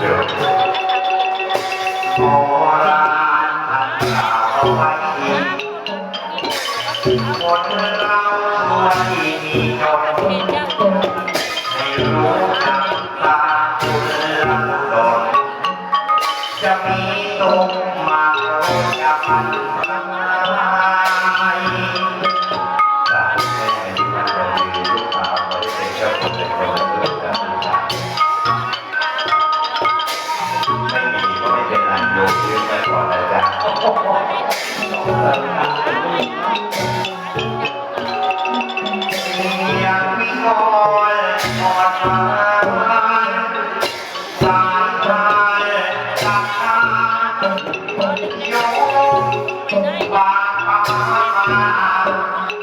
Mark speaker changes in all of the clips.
Speaker 1: คน
Speaker 2: เราตัว
Speaker 1: ที่มีจนไม่รู้น้ำตาคุณนจะมีตรงมาโรมันา
Speaker 3: ยแต่แม่จะดีลูกสาวาจะ
Speaker 1: เป็นเจ้าขอเป็นค ร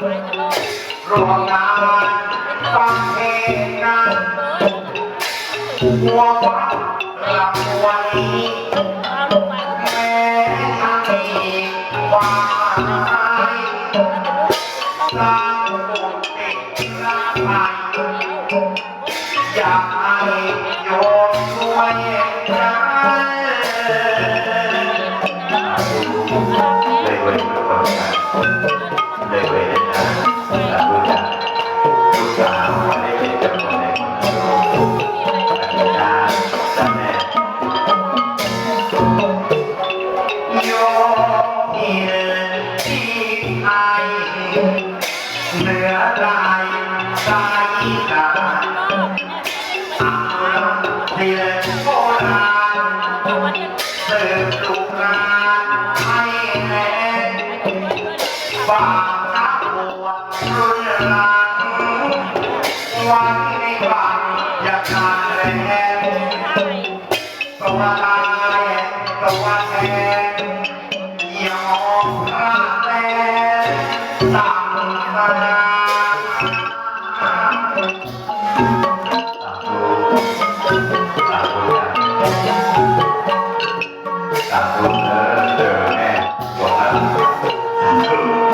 Speaker 1: วมงานฟังเพลงนั้นหัววัดลำวันนี้แม้ทางวายสร้างบุ
Speaker 3: ญติดลา
Speaker 1: ภัอยากให้โยมช่วยกั
Speaker 3: น Thank you. เหนือลายตาอีสา
Speaker 1: นเอละเดือนโบเติมสุขานให้แรงบ้า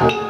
Speaker 1: Thank you.